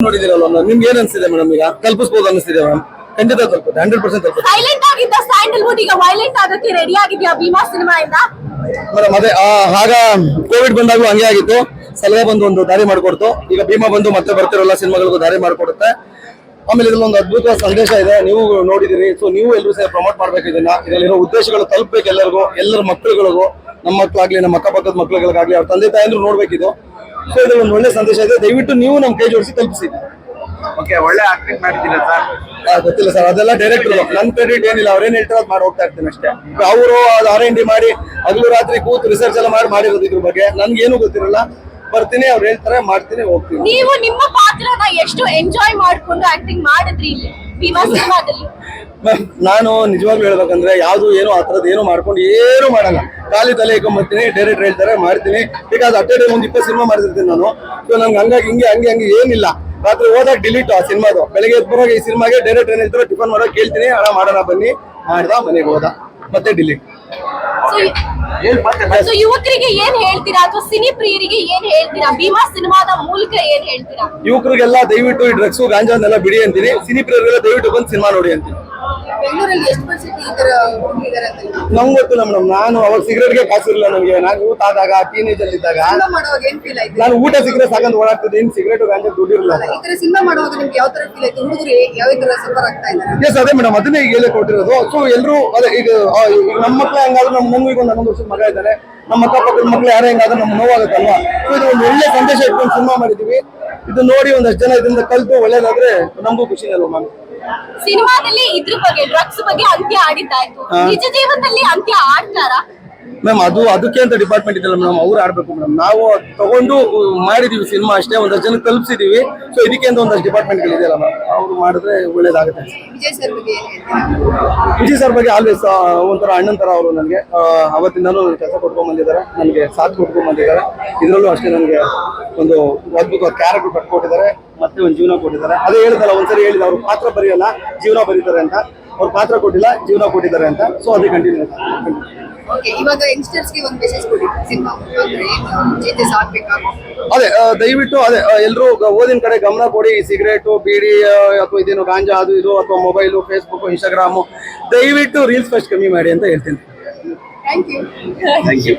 ನೋಡಿದಿರಲ್ಲ ನಿಮ್ಗೆ ಏನ್ ಅನ್ಸಿದೆ ಮೇಡಮ್ ಈಗ? ತಲುಪಿಸ್ಬೋದು ಅನಿಸ್ತಿದೆ ಮೇಡಮ್ ಖಂಡಿತ ತಲುಪುತ್ತೆ ಹಂಡ್ರೆಡ್ ಪರ್ಸೆಂಟ್ ತಲುಪುತ್ತೆ. ಸೈಲೆಂಟ್ ಆಗಿದ್ದ ಸ್ಯಾಂಡಲ್ವುಡ್ ಈಗ ವೈಲೆಂಟ್ ಆಗೋಕೆ ರೆಡಿ ಆಗಿದ್ಯಾ ಭೀಮಾ ಸಿನಿಮಾ ಇಂದ ಮೇಡಮ್ ಅದೇ ಆ, ಆಗ ಕೋವಿಡ್ ಬಂದಾಗೂ ಹಂಗೆ ಆಗಿತ್ತು. ಸಲಹೆ ಬಂದು ಒಂದು ದಾರಿ ಮಾಡಿಕೊಡ್ತು. ಈಗ ಭೀಮಾ ಬಂದು ಮತ್ತೆ ಬರ್ತಿರೋಲ್ಲ ಸಿನಿಮಾಗಳಿಗೂ ದಾರಿ ಮಾಡಿಕೊಡುತ್ತೆ. ಆಮೇಲೆ ಇದ್ರಲ್ಲಿ ಒಂದು ಅದ್ಭುತವಾದ ಸಂದೇಶ ಇದೆ. ನೀವು ನೋಡಿದಿರಿ. ಸೊ ನೀವು ಎಲ್ಲರೂ ಸಹ ಪ್ರಮೋಟ್ ಮಾಡ್ಬೇಕು ಇದನ್ನ. ಇದರಲ್ಲಿರೋ ಉದ್ದೇಶಗಳು ತಲುಪಬೇಕು ಎಲ್ಲರಿಗೂ ಎಲ್ಲರ ಮಕ್ಕಳುಗಳಿಗೂ ನಮ್ಮ ಮಕ್ಕಳಾಗ್ಲಿ ನಮ್ಮ ಅಕ್ಕಪಕ್ಕದ ಮಕ್ಕಳುಗಳಿಗಾಗ್ಲಿ ಅವ್ರ ತಂದೆ ತಾಯಂದ್ರು ನೋಡ್ಬೇಕಿದು. ಸೊ ಇದು ಒಂದು ಒಳ್ಳೆ ಸಂದೇಶ ಇದೆ. ದಯವಿಟ್ಟು ನೀವು ನಮ್ಮ ಕೈ ಜೋಡಿಸಿ ತಲುಪಿಸಿ. ಓಕೆ ಒಳ್ಳೆ ಆಕ್ಟಿಂಗ್ ಮಾಡಿದ್ದೀರಾ ಸರ್ ಗೊತ್ತಿಲ್ಲ ಸರ್ ಅದೆಲ್ಲ ಡೈರೆಕ್ಟರ್ ನನ್ ಕ್ರೆಡಿಟ್ ಏನಿಲ್ಲ. ಅವ್ರೇನ್ ಹೇಳ್ತಾರೆ ಅದು ಮಾಡಿ ಹೋಗ್ತಾ ಇರ್ತೀನಿ ಅಷ್ಟೇ. ಅವರು ಅದು ಆರ್ ಎನ್ ಡಿ ಮಾಡಿ ಹಗಲು ರಾತ್ರಿ ಕೂತು ರಿಸರ್ಚ್ ಎಲ್ಲ ಮಾಡಿ ಮಾಡಿರೋದು ಇದ್ರ ಬಗ್ಗೆ. ನನ್ಗೇನು ಗೊತ್ತಿರಲ್ಲ. ಬರ್ತೀನಿ ಅವ್ರು ಹೇಳ್ತಾರೆ ಮಾಡ್ತೀನಿ ಹೋಗ್ತೀನಿ. ನೀವು ನಿಮ್ಮ ಪಾತ್ರನ ಎಷ್ಟು ಎಂಜಾಯ್ ಮಾಡ್ಕೊಂಡು ಆಕ್ಟಿಂಗ್ ಮಾಡಿದ್ರಿ ಇಲ್ಲಿ? ಭೀಮಾ ಸಿನಿಮಾದಲ್ಲಿ? ಮ್ಯಾಮ್, ನಾನು ನಿಜವಾಗ್ಲೂ ಹೇಳ್ಬೇಕಂದ್ರೆ ಯಾವ್ದು ಏನು ಆ ಥರದ್ದು ಏನು ಮಾಡ್ಕೊಂಡು ಏನು ಮಾಡಲ್ಲ. ಖಾಲಿ ತಲೆ ಇಟ್ಕೊಂಡ್ಬರ್ತೀನಿ ಡೈರೆಕ್ಟ್ ಹೇಳ್ತಾರೆ ಮಾಡ್ತೀನಿ ಬಿಕಾಸ್ ಅಟ್ಟೆ ಟೈಮ್ ಒಂದು ಇಪ್ಪತ್ತು ಸಿನಿಮಾ ಮಾಡಿರ್ತೀನಿ ನಾನು. ಸೊ ನಂಗೆ ಹಂಗಾಗಿ ಹಿಂಗೆ ಹಂಗೆ ಹಂಗೆ ಏನಿಲ್ಲ. ರಾತ್ರಿ ಹೋದಾಗ ಡಿಲೀಟ್ ಆ ಸಿನಿಮಾದು. ಬೆಳಗ್ಗೆ ಎದ್ದು ಬರುವಾಗ ಈ ಸಿನಿಮಾಗೆ ಡೈರೆಕ್ಟ್ ಏನ್ ಹೇಳ್ತಾರೆ ಟಿಫನ್ ಮಾಡೋಕೆ ಕೇಳ್ತೀನಿ. ಹಣ ಮಾಡೋಣ ಬನ್ನಿ. ಮಾಡ್ದ ಮನೆಗೆ ಹೋದ. ಮತ್ತೆ ಡಿಲೀಟ್ ಸೊ ಯುವಕರಿಗೆ ಏನ್ ಹೇಳ್ತೀರಾ? ಅಥವಾ ಸಿನಿ ಪ್ರಿಯರಿಗೆ ಏನ್ ಹೇಳ್ತೀರಾ? ಭೀಮಾ ಸಿನಿಮಾದ ಮೂಲಕ ಏನ್ ಹೇಳ್ತೀರಾ? ಯುವಕರಿಗೆಲ್ಲ ದಯವಿಟ್ಟು ಈ ಡ್ರಗ್ಸ್ ಗಾಂಜಾನೆಲ್ಲ ಬಿಡಿ ಅಂತೀನಿ. ಸಿನಿ ಪ್ರಿಯರಿಗೆಲ್ಲ ದಯವಿಟ್ಟು ಬಂದು ಸಿನಿಮಾ ನೋಡಿ ಅಂತೀನಿ. ನಮ್ಗೆ ಗೊತ್ತಿಲ್ಲ ಮೇಡಮ್ ನಾನು ಅವಾಗ ಸಿಗರೇಟ್ಗೆ ಕಾಸಿರಲಿಲ್ಲ ನನಗೆ. ನಾನು ಊಟ ಆದಾಗ ಟೀನೇಜ್ ಅಲ್ಲಿ ಇದ್ದಾಗ ನಾನು ಊಟ ಸಿಕ್ಕರೆ ಸಾಕಂತ ಓಡಾಡ್ತಿದ್ದೆ. ಇನ್ ಸಿಗರೇಟ್ ಗಾಂಜಾ ದುಡ್ಡಿರಲಿಲ್ಲ ಎಸ್ ಅದೇ ಮೇಡಮ್ ಅದನ್ನೇ ಈಗ ಹೇಳಿ ಕೊಟ್ಟಿರೋದು. ಸೊ ಎಲ್ಲರೂ ಅದೇ ಈಗ ನಮ್ಮ ಮಕ್ಳು ಹೆಂಗಾದ್ರೂ ನಮ್ಮ ಈಗ ಒಂದು ಹನ್ನೊಂದು ವರ್ಷದ ಮಗ ಇದ್ದಾರೆ ನಮ್ಮ ಅಕ್ಕಪಕ್ಕದ ಮಕ್ಳು ಯಾರೇ ಹೆಂಗಾದ್ರೆ ನಮ್ಗೆ ನೋವಾಗುತ್ತಲ್ವಾ? ಸೊ ಇದು ಒಂದು ಒಳ್ಳೆ ಸಂದೇಶ ಇಟ್ಕೊಂಡು ಸಿನಿಮಾ ಮಾಡಿದೀವಿ. ಇದು ನೋಡಿ ಒಂದಷ್ಟು ಜನ ಇದರಿಂದ ಕಲ್ತು ಒಳ್ಳೇದಾದ್ರೆ ನಮಗೂ ಖುಷಿ ಅಲ್ವಾ ಮ್ಯಾಮ್ ಸಿನಿಮಾದಲ್ಲಿ ಇದ್ರ ಬಗ್ಗೆ ಡ್ರಗ್ಸ್ ಬಗ್ಗೆ ಅಂತ್ಯ ಆಡಿದ್ದಾಯ್ತು. ನಿಜ ಜೀವನದಲ್ಲಿ ಅಂತ್ಯ ಆಡ್ತಾರಾ ಮ್ಯಾಮ್ ಅದು ಅದಕ್ಕೆ ಅಂತ ಡಿಪಾರ್ಟ್ಮೆಂಟ್ ಇದೆಯಲ್ಲ ಮೇಡಮ್ ಅವ್ರು ಆಡ್ಬೇಕು ಮೇಡಮ್ ನಾವು ತಗೊಂಡು ಮಾಡಿದೀವಿ ಸಿನಿಮಾ ಅಷ್ಟೇ ಒಂದಷ್ಟು ಜನ ತಲುಪಿಸಿದೀವಿ. ಸೊ ಇದಕ್ಕೆ ಅಂತ ಒಂದಷ್ಟು ಡಿಪಾರ್ಟ್ಮೆಂಟ್ಗಳಿದೆಯಲ್ಲ ಮ್ಯಾಮ್ ಅವ್ರು ಮಾಡಿದ್ರೆ ಒಳ್ಳೇದಾಗುತ್ತೆ. ವಿಜಯ್ ಸರ್ ಬಗ್ಗೆ ಆಲ್ವೇಸ್ ಒಂಥರ ಅಣ್ಣನ ಥರ ಅವರು ನನಗೆ. ಅವತ್ತಿಂದಲೂ ಕೆಲಸ ಕೊಟ್ಕೊಂಡ್ ಬಂದಿದ್ದಾರೆ. ನನಗೆ ಸಾಥ್ ಕೊಟ್ಕೊಂಡ್ ಬಂದಿದ್ದಾರೆ. ಇದರಲ್ಲೂ ಅಷ್ಟೇ ನನಗೆ ಒಂದು ಅದ್ಭುತ ಕ್ಯಾರೆಕ್ಟರ್ ಕಟ್ಕೊಟ್ಟಿದ್ದಾರೆ. ಮತ್ತೆ ಒಂದು ಜೀವನ ಕೊಟ್ಟಿದ್ದಾರೆ. ಅದೇ ಹೇಳಿದಲ್ಲ ಒಂದ್ಸರಿ ಹೇಳಿದ ಅವರು ಪಾತ್ರ ಬರೆಯಲ್ಲ ಜೀವನ ಬರೀತಾರೆ ಅಂತ. ಅವ್ರು ಪಾತ್ರ ಕೊಟ್ಟಿಲ್ಲ ಜೀವನ ಕೊಟ್ಟಿದ್ದಾರೆ ಅಂತ. ಸೊ ಅದೇ ಕಂಟಿನ್ಯೂ ಇವಾಗ ಒಂದು ಮೆಸೇಜ್ ಕೊಡಿ. ಸಿನಿಮಾ ಅದೇ ದಯವಿಟ್ಟು ಅದೇ ಎಲ್ಲರೂ ಓದಿನ ಕಡೆ ಗಮನ ಕೊಡಿ. ಸಿಗರೇಟು ಬೀಡಿ ಅಥವಾ ಇದೇನು ಗಾಂಜಾ ಅದು ಇದು ಅಥವಾ ಮೊಬೈಲು ಫೇಸ್ಬುಕ್ ಇನ್ಸ್ಟಾಗ್ರಾಮು ದಯವಿಟ್ಟು ರೀಲ್ಸ್ ಫಸ್ಟ್ ಕಮ್ಮಿ ಮಾಡಿ ಅಂತ ಹೇಳ್ತೀನಿ. Thank you